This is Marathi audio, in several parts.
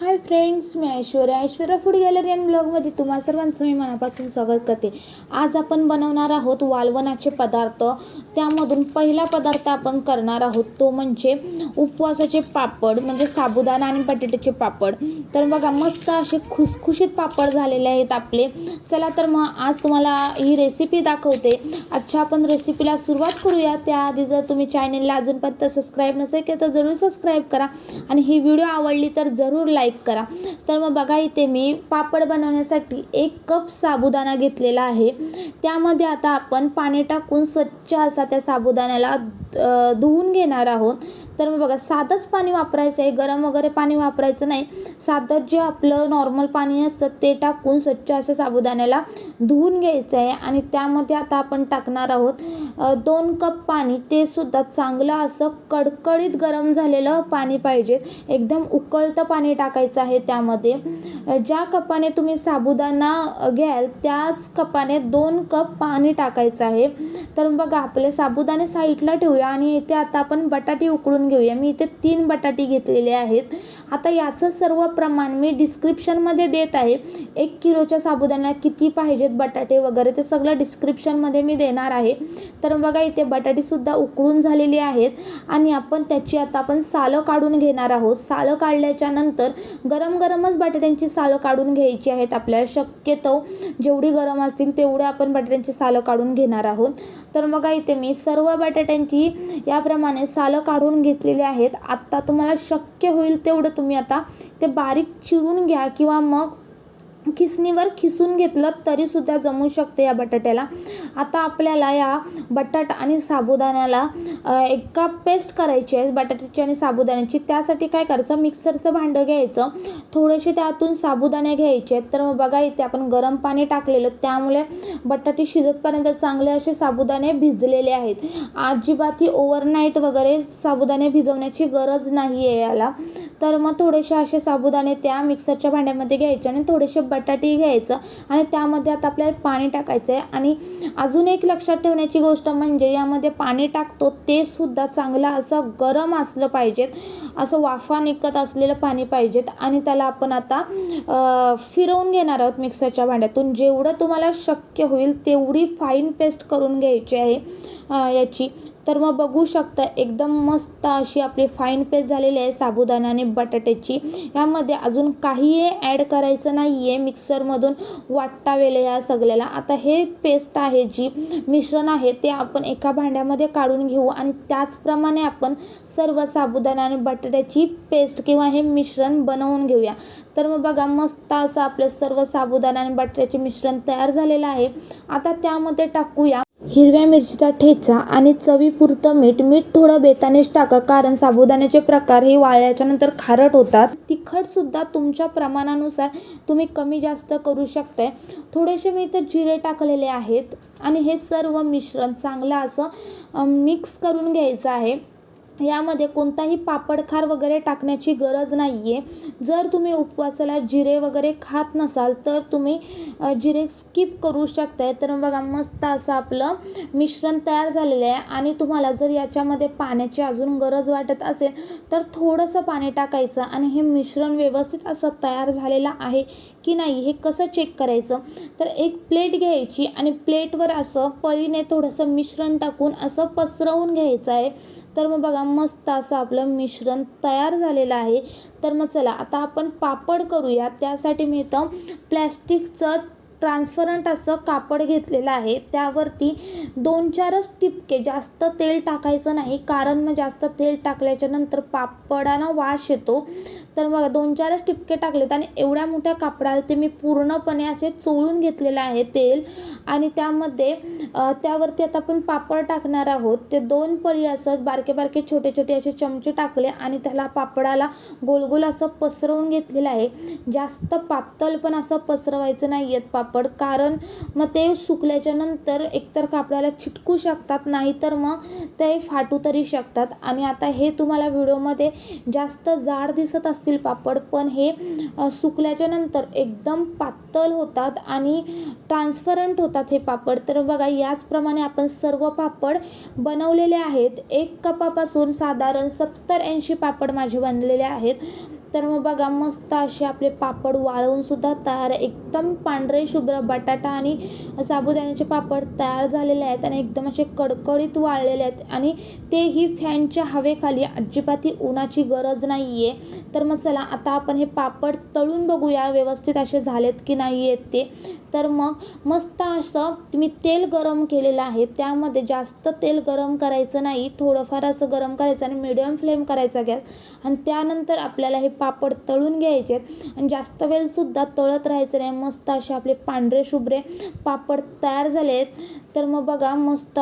High friends me Aishwarya. Aishwarya food gallery and ब्लॉगमध्ये तुम्हा सर्वांचं मी मनापासून स्वागत करते. आज आपण बनवणार आहोत वालवणाचे पदार्थ. त्यामधून पहिला पदार्थ आपण करणार आहोत तो म्हणजे उपवासाचे पापड म्हणजे साबुदाणा आणि बटाट्याचे पापड. तर बघा मस्त असे खुसखुशीत पापड झालेले आहेत आपले. चला तर मग आज तुम्हाला ही रेसिपी दाखवते. अच्छा आपण रेसिपीला सुरुवात करूया. त्याआधी जर तुम्ही चॅनलला अजूनपर्यंत सबस्क्राईब नसेल केलं तर जरूर सबस्क्राईब करा. आणि ही व्हिडिओ आवडली तर जरूर लाईक करा. तर मग बघा इथे मी पापड बनवण्यासाठी एक कप साबुदाणा घेतलेला आहे. त्यामध्ये आता आपण पाणी टाकून स्वच्छ असा त्या साबुदाण्याला धुवून घेणार आहोत. तर मग बघा साधंच पाणी वापरायचं आहे. गरम वगैरे पाणी वापरायचं नाही. साधं जे आपलं नॉर्मल पाणी असतं ते टाकून स्वच्छ असं साबुदाण्याला धुवून घ्यायचं आहे. आणि त्यामध्ये आता आपण टाकणार आहोत दोन कप पाणी. ते सुद्धा चांगलं असं कडकडीत गरम झालेलं पाणी पाहिजे. एकदम उकळतं पाणी टाकायचं आहे त्यामध्ये. ज्या कपाने तुम्ही साबुदाणा घ्याल त्याच कपाने दोन कप पाणी टाकायचं आहे. तर बघा आपले साबुदाणे साईडला ठेवूया. आणि इथे आता आपण बटाटे उकळून घेऊया. मी इथे तीन बटाटे घेतलेले आहेत. आता याचं सर्व प्रमाण मी डिस्क्रिप्शनमध्ये देत आहे. एक किलोच्या साबुदाण्यात किती पाहिजेत बटाटे वगैरे ते सगळं डिस्क्रिप्शनमध्ये मी देणार आहे. तर बघा इथे बटाटेसुद्धा उकळून झालेली आहेत आणि आपण त्याची आता आपण सालं काढून घेणार आहोत. सालं काढल्याच्या नंतर गरम गरमच बटाट्यांची सालं काढून घ्यायची आहेत आपल्याला. शक्यतो जेवढी गरम असतील तेवढे आपण बटाट्यांची सालं काढून घेणार आहोत. तर बघा इथे मी सर्व बटाट्यांची याप्रमाणे सालं काढून घेतलेली आहेत. आत्ता तुम्हाला शक्य होईल तेवढं तुम्ही आता ते बारीक चिरून घ्या किंवा मग खिसणीवर खिसून घेतलं तरीसुद्धा जमू शकते या बटाट्याला. आता आपल्याला या बटाटा आणि साबुदाण्याला एका पेस्ट करायची आहे बटाट्याची आणि साबुदाण्याची. त्यासाठी काय करायचं? मिक्सरचं भांडं घ्यायचं. थोडेसे त्यातून साबुदाणे घ्यायचे आहेत. तर मग बघा इथे आपण गरम पाणी टाकलेलं. त्यामुळे बटाटे शिजतपर्यंत चांगले असे साबुदाणे भिजलेले आहेत. अजिबात ही ओव्हरनाईट वगैरे साबुदाणे भिजवण्याची गरज नाही आहे याला. तर मग थोडेसे असे साबुदाणे त्या मिक्सरच्या भांड्यामध्ये घ्यायचे आणि थोडेसे बटाटे घ्यायचं आणि त्यामध्ये आता आपल्याला पाणी टाकायचं आहे. आणि अजून एक लक्षात ठेवण्याची गोष्ट म्हणजे यामध्ये पाणी टाकतो ते सुद्धा चांगलं असं गरम असलं पाहिजेत. असं वाफा निघत असलेलं पाणी पाहिजेत. आणि त्याला आपण आता फिरवून घेणार आहोत मिक्सरच्या भांड्यातून. जेवढं तुम्हाला शक्य होईल तेवढी फाईन पेस्ट करून घ्यायची आहे याची. तर मग बघू शकता एकदम मस्त अशी आपली फाईन पेस्ट झालेली आहे साबुदाणा आणि बटाट्याची. यामध्ये अजून काहीही ॲड करायचं नाही आहे मिक्सरमधून वाटावेले या सगळ्याला. आता हे पेस्ट आहे जी मिश्रण आहे ते आपण एका भांड्यामध्ये काढून घेऊ आणि त्याचप्रमाणे आपण सर्व साबुदाणा आणि बटाट्याची पेस्ट किंवा हे मिश्रण बनवून घेऊया. तर मग बघा मस्त असं आपलं सर्व साबुदाणा आणि बटाट्याचे मिश्रण तयार झालेलं आहे. आता त्यामध्ये टाकूया हिरव्या मिरचीचा ठेचा आणि चवीपुरतं मीठ. मीठ थोडं बेतानेच टाका कारण साबुदाण्याचे प्रकार हे वाळल्याच्यानंतर खारट होतात. तिखटसुद्धा तुमच्या प्रमाणानुसार तुम्ही कमी जास्त करू शकताय. थोडेसे मी इथे जिरे टाकलेले आहेत आणि हे सर्व मिश्रण चांगलं असं मिक्स करून घ्यायचं आहे. यामध्ये कोणताही पापडखार वगैरे टाकण्याची गरज नाही आहे जर तुम्ही उपवासाला जिरे वगैरे खात नसाल तर तुम्ही जिरे स्किप करू शकताय. तर बघा मस्त असं आपलं मिश्रण तयार झालेलं आहे आणि तुम्हाला जर याच्यामध्ये पाण्याची अजून गरज वाटत असेल तर थोडंसं पाणी टाकायचं आणि हे मिश्रण व्यवस्थित असं तयार झालेलं आहे की नाही हे कसं चेक करायचं? तर एक प्लेट घ्यायची आणि प्लेटवर असं पळीने थोडंसं मिश्रण टाकून असं पसरवून घ्यायचं आहे. तर मग बघा मस्त असं आपलं मिश्रण तयार झालेलं आहे. तर मग चला आता आपण पापड करूया. त्यासाठी मी इथं प्लॅस्टिकचं ट्रान्सपरंट असं कापड घेतलेलं आहे. त्यावरती दोन चारच टिपके जास्त तेल टाकायचं नाही. कारण मग जास्त तेल टाकल्याच्या नंतर पापडानं वास येतो. तर मग दोन चारच टिपके टाकलेत आणि एवढ्या मोठ्या कापडाला ते मी पूर्णपणे असे चोळून घेतलेलं आहे तेल. आणि त्यामध्ये त्यावरती आता आपण पापड टाकणार आहोत. ते दोन पळी असं बारके बारके छोटे छोटे असे चमचे टाकले आणि त्याला पापडाला गोल गोल असं पसरवून घेतलेलं आहे. जास्त पातळ पण असं पसरवायचं नाही आहेत पापड कारण मग ते सुकल्याच्या नंतर एकतर कापडाला चिटकू शकतात नाहीतर मग ते फाटू तरी शकतात. आणि आता हे तुम्हाला व्हिडिओमध्ये जास्त जाड दिसत असतील पापड पण हे सुकल्याच्या नंतर एकदम पातळ होतात आणि ट्रान्सपरंट होतात हे पापड. तर बघा याचप्रमाणे आपण सर्व पापड बनवलेले आहेत. एक कपापासून साधारण सत्तर ऐंशी पापड माझे बनलेले आहेत. तर मग बघा मस्त असे आपले पापड वाळवून सुद्धा तयार एकदम पांढरे शुभ्र बटाटा आणि साबुदाण्याचे पापड तयार झालेले आहेत आणि एकदम असे कडकडीत वाळलेले आहेत. आणि तेही फॅनच्या हवेखाली. अजिबात उन्हाची गरज नाही आहे तर मग चला आता आपण हे पापड तळून बघूया व्यवस्थित असे झालेत की नाही आहेत ते. तर मग मस्त असं मी तेल गरम केलेलं आहे. त्यामध्ये जास्त तेल गरम करायचं नाही. थोडंफार असं गरम करायचं आणि मिडियम फ्लेम करायचा गॅस. आणि त्यानंतर आपल्याला हे पापड तळून घ्यायचे आणि जास्त वेळसुद्धा तळत राहायचं नाही. मस्त असे आपले पांढरे शुभ्रे पापड तयार झाले आहेत तर मग बघा मस्त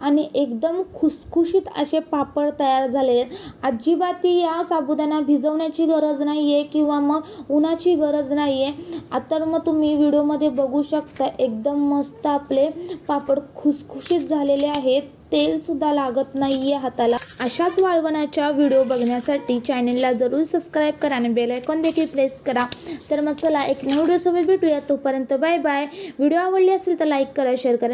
आणि एकदम खुसखुशीत असे पापड तयार झाले आहेत. अजिबात या साबुदाणा भिजवण्याची गरज नाही आहे किंवा मग उन्हाची गरज नाही आहे आता मग तुम्ही व्हिडिओमध्ये बघू शकता एकदम मस्त आपले पापड खुसखुशीत झालेले आहेत. तेलसुद्धा लागत नाही आहे हाताला. अशाच वाळवणाच्या व्हिडिओ बघण्यासाठी चॅनलला जरूर सबस्क्राईब करा आणि बेल आयकॉन देखील प्रेस करा. तर मग चला एक नवीन व्हिडिओसोबत भेटूया. तोपर्यंत बाय बाय. व्हिडिओ आवडली असेल तर लाईक करा शेअर करा.